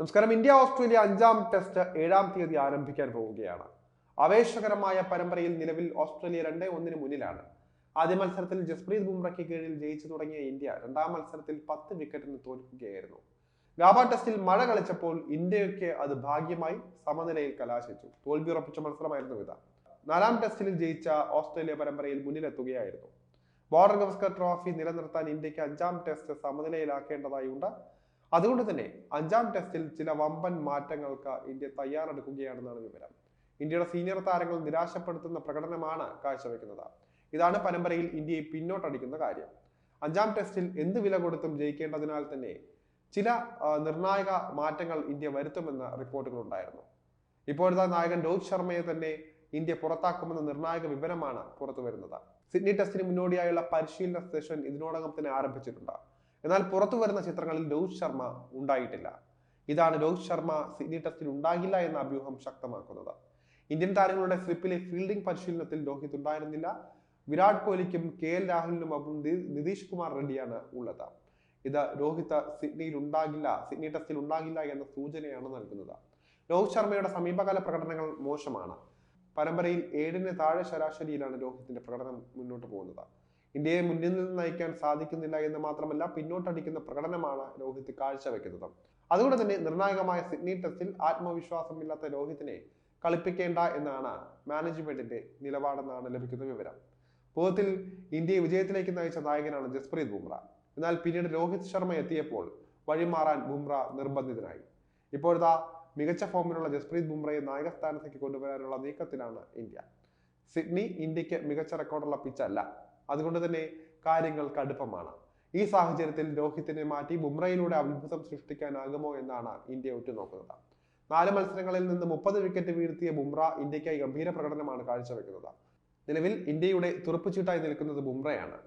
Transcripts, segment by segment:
നമസ്കാരം. India Australia അഞ്ചാം test ഏഴാം തീയതി ആരംഭിക്കാൻ പോവുകയാണ്. ആവേശകരമായ പരമ്പരയിൽ നിലവിൽ ഓസ്ട്രേലിയ രണ്ടേ ഒന്നിന് മുന്നിലാണ്. ആദ്യ മത്സരത്തിൽ ജസ്പ്രീത് ബുംറയ്ക്ക് കീഴിൽ ജയിച്ചു തുടങ്ങിയ ഇന്ത്യ രണ്ടാം മത്സരത്തിൽ പത്ത് വിക്കറ്റിന് തോൽക്കുകയായിരുന്നു. ഗാബ ടെസ്റ്റിൽ മഴ കളിച്ചപ്പോൾ ഇന്ത്യയ്ക്ക് അത് ഭാഗ്യമായി സമനിലയിൽ കലാശിച്ചു. തോൽവി ഉറപ്പിച്ച മത്സരമായിരുന്നു ഇത്. നാലാം ടെസ്റ്റിൽ ജയിച്ച ഓസ്ട്രേലിയ പരമ്പരയിൽ മുന്നിലെത്തുകയായിരുന്നു. ബോർഡർ ഗവസ്കർ ട്രോഫി നിലനിർത്താൻ ഇന്ത്യയ്ക്ക് അഞ്ചാം ടെസ്റ്റ് സമനിലയിലാക്കേണ്ടതായുണ്ട്. അതുകൊണ്ട് തന്നെ അഞ്ചാം ടെസ്റ്റിൽ ചില വമ്പൻ മാറ്റങ്ങൾക്ക് ഇന്ത്യ തയ്യാറെടുക്കുകയാണെന്നാണ് വിവരം. ഇന്ത്യയുടെ സീനിയർ താരങ്ങൾ നിരാശപ്പെടുത്തുന്ന പ്രകടനമാണ് കാഴ്ചവെക്കുന്നത്. ഇതാണ് പരമ്പരയിൽ ഇന്ത്യയെ പിന്നോട്ടടിക്കുന്ന കാര്യം. അഞ്ചാം ടെസ്റ്റിൽ എന്ത് വില കൊടുത്തും ജയിക്കേണ്ടതിനാൽ തന്നെ ചില നിർണായക മാറ്റങ്ങൾ ഇന്ത്യ വരുത്തുമെന്ന റിപ്പോർട്ടുകൾ ഉണ്ടായിരുന്നു. ഇപ്പോഴത്തെ നായകൻ രോഹിത് ശർമ്മയെ തന്നെ ഇന്ത്യ പുറത്താക്കുമെന്ന നിർണായക വിവരമാണ് പുറത്തു വരുന്നത് സിഡ്നി ടെസ്റ്റിന് മുന്നോടിയായുള്ള പരിശീലന സെഷൻ ഇതിനോടകം തന്നെ ആരംഭിച്ചിട്ടുണ്ട്. എന്നാൽ പുറത്തു വരുന്ന ചിത്രങ്ങളിൽ രോഹിത് ശർമ്മ ഉണ്ടായിട്ടില്ല. ഇതാണ് രോഹിത് ശർമ്മ സിഡ്നി ടെസ്റ്റിൽ ഉണ്ടാകില്ല എന്ന അഭ്യൂഹം ശക്തമാക്കുന്നത്. ഇന്ത്യൻ താരങ്ങളുടെ സ്ലിപ്പിലെ ഫീൽഡിംഗ് പരിശീലനത്തിൽ രോഹിത് ഉണ്ടായിരുന്നില്ല. വിരാട് കോഹ്ലിക്കും കെ എൽ രാഹുലിനും ഒപ്പം നിതീഷ് കുമാർ റെഡ്ഡിയാണ് ഉള്ളത്. ഇത് രോഹിത് സിഡ്നിയിൽ ഉണ്ടാകില്ല സിഡ്നി ടെസ്റ്റിൽ ഉണ്ടാകില്ല എന്ന സൂചനയാണ് നൽകുന്നത്. രോഹിത് ശർമ്മയുടെ സമീപകാല പ്രകടനങ്ങൾ മോശമാണ്. പരമ്പരയിൽ ഏഴിന് താഴെ ശരാശരിയിലാണ് രോഹിത്തിന്റെ പ്രകടനം മുന്നോട്ട് പോകുന്നത്. ഇന്ത്യയെ മുന്നിൽ നിന്ന് നയിക്കാൻ സാധിക്കുന്നില്ല എന്ന് മാത്രമല്ല പിന്നോട്ടടിക്കുന്ന പ്രകടനമാണ് രോഹിത് കാഴ്ചവെക്കുന്നത്. അതുകൊണ്ട് തന്നെ നിർണായകമായ സിഡ്നി ടെസ്റ്റിൽ ആത്മവിശ്വാസമില്ലാത്ത രോഹിത്തിനെ കളിപ്പിക്കേണ്ട എന്നാണ് മാനേജ്മെന്റിന്റെ നിലപാടെന്നാണ് ലഭിക്കുന്ന വിവരം. പൂർവത്തിൽ ഇന്ത്യയെ വിജയത്തിലേക്ക് നയിച്ച നായകനാണ് ജസ്പ്രീത് ബുംറ. എന്നാൽ പിന്നീട് രോഹിത് ശർമ്മ എത്തിയപ്പോൾ വഴിമാറാൻ ബുംറ നിർബന്ധിതനായി. ഇപ്പോഴത്തെ മികച്ച ഫോമിലുള്ള ജസ്പ്രീത് ബുംറയെ നായകസ്ഥാനത്തേക്ക് കൊണ്ടുവരാനുള്ള നീക്കത്തിലാണ് ഇന്ത്യ. സിഡ്നി ഇന്ത്യയ്ക്ക് മികച്ച റെക്കോർഡുള്ള പിച്ചല്ല അതുകൊണ്ട് തന്നെ കാര്യങ്ങൾ കടുപ്പമാണ്. ഈ സാഹചര്യത്തിൽ രോഹിത്തിനെ മാറ്റി ബുംറയിലൂടെ അത്ഭുതം സൃഷ്ടിക്കാനാകുമോ എന്നാണ് ഇന്ത്യ ഉറ്റുനോക്കുന്നത്. നാല് മത്സരങ്ങളിൽ നിന്ന് മുപ്പത് വിക്കറ്റ് വീഴ്ത്തിയ ബുംറ ഇന്ത്യക്കായി ഗംഭീര പ്രകടനമാണ് കാഴ്ചവെക്കുന്നത്. നിലവിൽ ഇന്ത്യയുടെ തുറപ്പുചീട്ടായി നിൽക്കുന്നത് ബുംറയാണ്.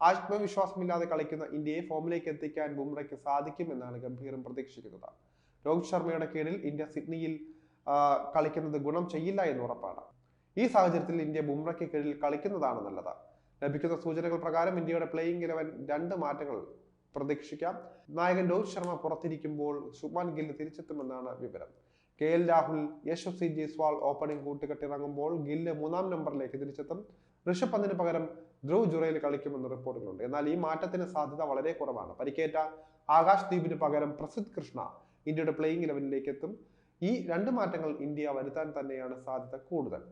ആത്മവിശ്വാസമില്ലാതെ കളിക്കുന്ന ഇന്ത്യയെ ഫോമിലേക്ക് എത്തിക്കാൻ ബുംറയ്ക്ക് സാധിക്കുമെന്നാണ് ഗംഭീരം പ്രതീക്ഷിക്കുന്നത്. രോഹിത് ശർമ്മയുടെ കീഴിൽ ഇന്ത്യ സിഡ്നിയിൽ കളിക്കുന്നത് ഗുണം ചെയ്യില്ല എന്ന് ഉറപ്പാണ്. ഈ സാഹചര്യത്തിൽ ഇന്ത്യ ബുംറയ്ക്ക് കീഴിൽ കളിക്കുന്നതാണ് നല്ലത്. ലഭിക്കുന്ന സൂചനകൾ പ്രകാരം ഇന്ത്യയുടെ പ്ലേയിങ് ഇലവൻ രണ്ട് മാറ്റങ്ങൾ പ്രതീക്ഷിക്കാം. നായകൻ രോഹിത് ശർമ്മ പുറത്തിരിക്കുമ്പോൾ ശുഭ്മാൻ ഗിൽ തിരിച്ചെത്തുമെന്നാണ് വിവരം. K L Rahul Yashasvi Jaiswal opening കൂട്ടുകെട്ടിറങ്ങുമ്പോൾ Gill മൂന്നാം നമ്പറിലേക്ക് തിരിച്ചെത്തും. ഋഷഭ് പന്തിന് പകരം ധ്രുവ് ജുറയിൽ കളിക്കുമെന്ന് റിപ്പോർട്ടുകളുണ്ട്. എന്നാൽ ഈ മാറ്റത്തിന് സാധ്യത വളരെ കുറവാണ്. പരിക്കേറ്റ ആകാശ് ദീപിന് പകരം പ്രസിദ്ധ് കൃഷ്ണ ഇന്ത്യയുടെ പ്ലേയിങ് ഇലവനിലേക്ക് എത്തും. ഈ രണ്ട് മാറ്റങ്ങൾ ഇന്ത്യ വരുത്താൻ തന്നെയാണ് സാധ്യത കൂടുതൽ.